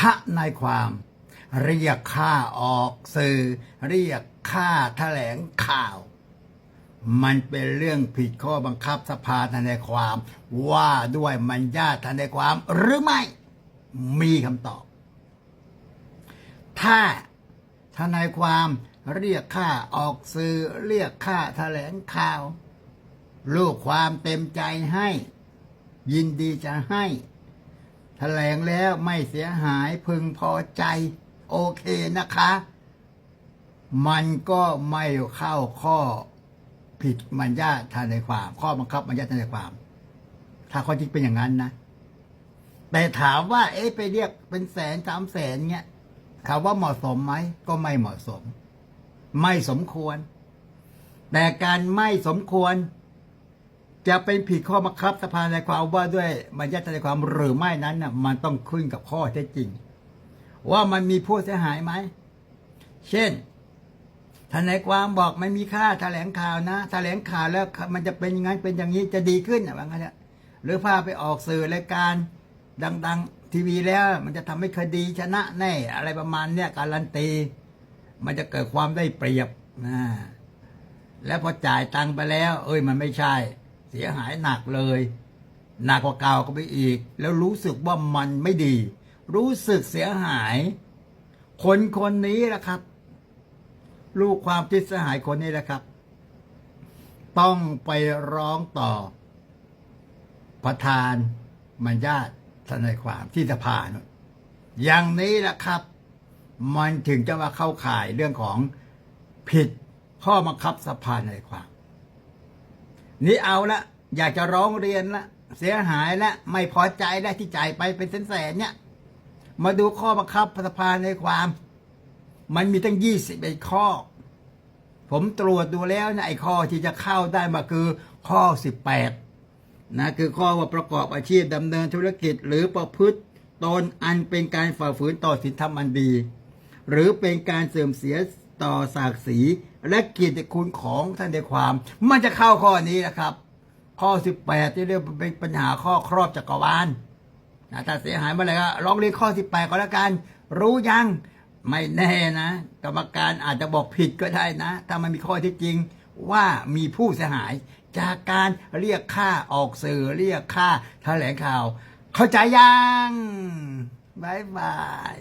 ทนายความ เรียกค่าออกสื่อ เรียกค่าแถลงข่าว มันเป็นเรื่องผิดข้อบังคับสภาทนายความ ว่าด้วยมัญญาทนายความหรือไม่ มีคำตอบ ถ้าทนายความเรียกค่าออกสื่อ เรียกค่าแถลงข่าว ลูกความเต็มใจให้ ยินดีจะให้ แถลงแล้วไม่เสียหายพึงพอใจ โอเคนะคะ มันก็ไม่เข้าข้อผิดมัญญาทนายความ ข้อบังคับมัญญาทนายความ ถ้าข้อจริงเป็นอย่างนั้นนะ แต่ถามว่า เอ๊ะไปเรียกเป็นแสนสามแสนเงี้ยถามว่าเหมาะสมไหมก็ไม่เหมาะสม ไม่สมควร แต่การไม่สมควร จะเป็นผิดข้อบังคับสภาในความว่าด้วยมัญญาทนความหรือไม่นั้นน่ะมันต้องขึ้นกับข้อเท็จจริง ว่ามันมีผู้เสียหายไหม เช่นทนายความบอกไม่มีค่าแถลงข่าวนะแถลงข่าวแล้วมันจะเป็นอย่างนั้นเป็นอย่างนี้จะดีขึ้นอะว่างั้นเถอะหรือพาไปออกสื่อรายการดัง ๆ ทีวีแล้ว มันจะทำให้คดีชนะแน่ อะไรประมาณเนี้ยการันตี มันจะเกิดความได้เปรียบนะแล้วพอจ่ายตังค์ไปแล้ว เอ้ยมันไม่ใช่ สียหายหนักเลยหนักกว่าเก่าก็ไปอีก แล้วรู้สึกว่ามันไม่ดี รู้สึกเสียหาย คนคนนี้แหละครับ ลูกความที่เสียหายคนนี้แหละครับ ต้องไปร้องต่อ ประธานมัญญาติทนายความที่สภาเนอะอย่างนี้แหละครับ มันถึงจะมาเข้าข่ายเรื่องของผิดข้อบังคับสภาในความ นี่เอาละอยากจะร้องเรียนละเสียหายละไม่พอใจและที่จ่ายไปเป็นแสนๆเนี่ย มาดูข้อบังคับสภาในความ มันมีตั้งยี่สิบเอ็ดข้อ ผมตรวจดูแล้วนะไอ้ข้อที่จะเข้าได้มาคือข้อสิบแปดนะคือข้อว่าประกอบอาชีพดำเนินธุรกิจ หรือประพฤติตนอันเป็นการฝ่าฝืนต่อศีลธรรมอันดี หรือเป็นการเสื่อมเสียต่อศักดิ์ศรี และเกียรติคุณของท่านในความ มันจะเข้าข้อนี้นะครับ ข้อ 18 ที่เรียกเป็นปัญหาข้อครอบจักรวาลนะถ้าเสียหายเมื่อไหร่ก็ลองเรียนข้อ 18 ก็แล้วกัน รู้ยังไม่แน่นะ กรรมการอาจจะบอกผิดก็ได้นะ ถ้ามันมีข้อที่จริงว่ามีผู้เสียหาย จากการเรียกค่าออกสื่อเรียกค่าแถลงข่าว เข้าใจยังบายบาย